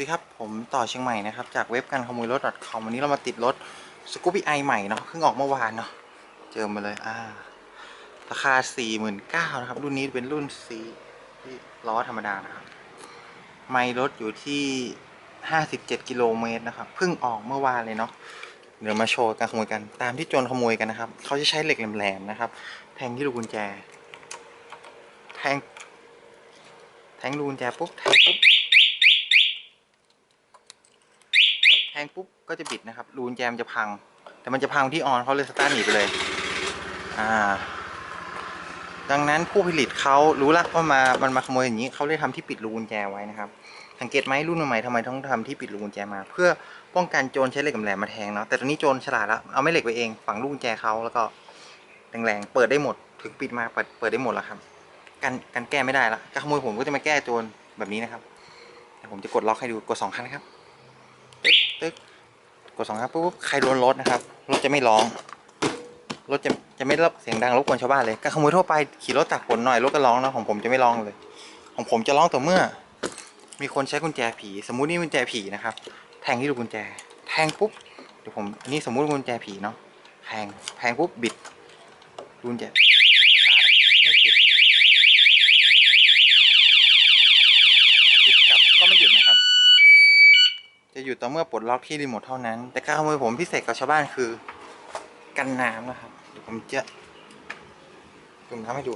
ดีครับ ผมต่อเชียงใหม่นะครับ จากเว็บการขโมยรถ .com วันนี้เรามาติดรถสกูปี้ไอใหม่เนาะเพิ่งออกเมื่อวานเนาะเจอมาเลยอ่าราคา 49,000นะครับ รุ่นนี้เป็นรุ่น C ที่ล้อธรรมดานะครับ ไม่รถอยู่ที่ 57 กิโลเมตรนะครับเพิ่งออกเมื่อวานเลยเนาะเดี๋ยวมาโชว์การขโมยกันตามที่โจรขโมยกันนะครับเขาจะใช้เหล็กแหลมๆนะครับ แทงที่ลูกกุญแจ แทงแทงลูกกุญแจปุ๊บแทงปุ๊บ แท งปุ๊บก็จะบิดนะครับ รูนแจมจะพัง แต่มันจะพังที่ออนเขาเลยสตาร์ทหนีไปเลย อ่า ดังนั้นผู้ผลิตเขารู้ละว่ามามันมาขโมยอย่างนี้เขาเลยทำที่ปิดรูกุญแจไว้นะครับ สังเกตไหมรุ่นใหม่ทำไมต้องทำที่ปิดรูกุญแจมา เพื่อป้องกันโจรใช้เหล็กแหลมมาแทงเนาะแต่ตอนนี้โจรฉลาดแล้วเอาไม่เหล็กไปเองฝังลูกกุญแจเขาแล้วก็แรงๆเปิดได้หมด ถึงปิดมาเปิดเปิดได้หมดแล้วครับกันกันแก้ไม่ได้ละการขโมยผมก็จะมาแก้โจรแบบนี้นะครับผมจะกดล็อกให้ดูกดสองครั้งนะครับ ตึ๊กกดสองครั้งปุ๊บใครโดนรถนะครับรถจะไม่ร้องรถจะจะไม่รับเสียงดังรบกวนชาวบ้านเลยการขโมยทั่วไปขี่รถตักฝนหน่อยรถก็ร้องนะของผมจะไม่ร้องเลย ของผมจะร้องต่อเมื่อ มีคนใช้กุญแจผี สมมุตินี่กุญแจผีนะครับ แทงที่ลูกกุญแจ แทงปุ๊บเดี๋ยวผมอันนี้สมมุติกุญแจผีเนาะแทงแทงปุ๊บบิดลูกกุญแจสตาร์ทนะครับไม่ติดกลับก็ไม่หยุดนะครับ จะหยุดต่อเมื่อปลดล็อกที่รีโมทเท่านั้น แต่การขโมยผมพิเศษกับชาวบ้านคือ กันน้ำนะครับ เดี๋ยวผมจะผมทำให้ดู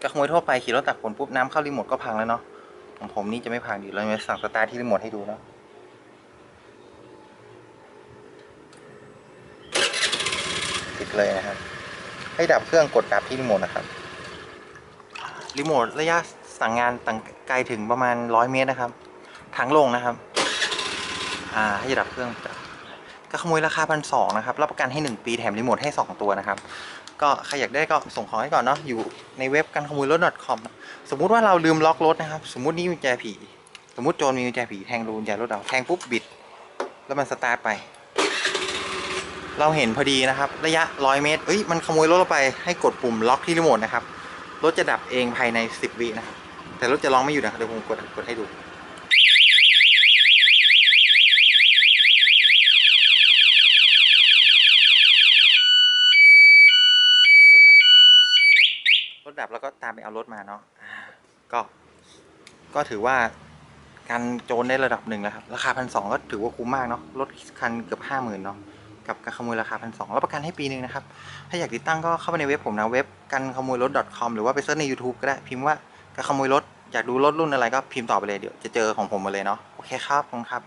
การขโมยทั่วไปขี่รถตักฝนปุ๊บน้ำเข้ารีโมทก็พังแล้วเนาะของผมนี่จะไม่พังดีเราจะสั่งสตาร์ทที่รีโมทให้ดูเนาะติดเลยนะครับ ให้ดับเครื่องกดดับที่รีโมทนะครับรีโมทระยะ สั่งงานต่างไกลถึงประมาณร้อยเมตรนะครับ ทางลงนะครับ อ่าให้ดับเครื่องก็ขโมยราคาพันสองนะครับ รับประกันให้หนึ่งปีแถมรีโมทให้สองตัวนะครับ ก็ใครอยากได้ก็ส่งของให้ก่อนเนาะ อยู่ในเว็บการขโมยรถ .com สมมุติว่าเราลืมล็อกรถนะครับ สมมุตินี่กุญแจผี สมมุติโจรมีแจผีแทงรูกุญแจรถเราแทงปุ๊บบิด แล้วมันสตาร์ทไป เราเห็นพอดีนะครับ ระยะร้อยเมตร เอ้ย มันขโมยรถเราไป ให้กดปุ่มล็อกที่รีโมทนะครับ รถจะดับเองภายใน 10 วินะครับ แต่รถจะร้องไม่อยู่นะครับเดี๋ยวผมกดกดให้ดูรถดับรถดับแล้วก็ตามไปเอารถมาเนาะก็ก็ถือว่าการโจรได้ระดับหนึ่งแล้วครับ ราคาพันสองก็ถือว่าคุ้มมากเนาะรถคันเกือบห้าหมื่นเนาะกับการขโมยราคาพันสองรับประกันให้ปีหนึ่งนะครับ ถ้าอยากติดตั้งก็เข้าไปในเว็บผมนะเว็บกันขโมยรถ .com หรือว่าไปเซิร์ชใน YouTube ก็ได้พิมพ์ว่า ขโมยรถอยากดูรถรุ่นอะไรก็พิมพ์ต่อไปเลยเดี๋ยวจะเจอของผมมาเลยเนาะโอเคครับขอบคุณครับ